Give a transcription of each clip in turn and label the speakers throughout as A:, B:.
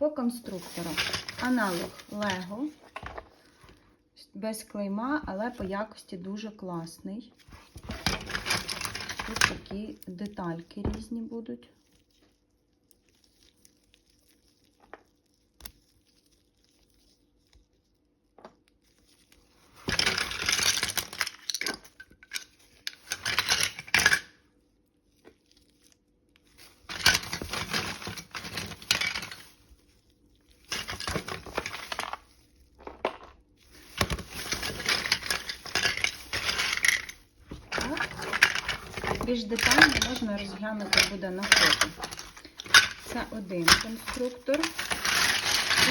A: По конструктору. Аналог Лего. Без клейма, але по якості дуже класний. Тут такі детальки різні будуть. Більш детально можна розглянути буде на фото. Це один конструктор.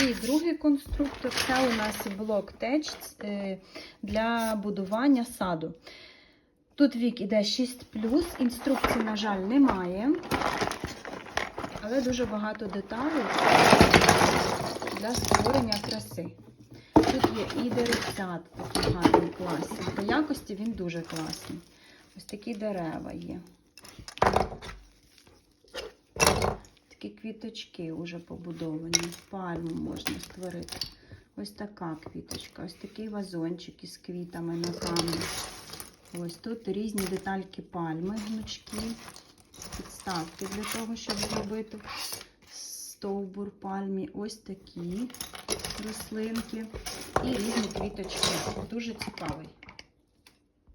A: І другий конструктор це у нас блок теч е, для будування саду. Тут вік іде 6, інструкції, на жаль, немає, але дуже багато деталей для створення краси. Тут є і деревцят такі гарні, класні. По якості він дуже класний. Ось такі дерева є. Такі квіточки вже побудовані. Пальму можна створити. Ось така квіточка, ось такий вазончик із квітами на камні. Ось тут різні детальки пальми, гнучки, підставки для того, щоб зробити стовбур пальмі. Ось такі рослинки і різні квіточки. Дуже цікавий.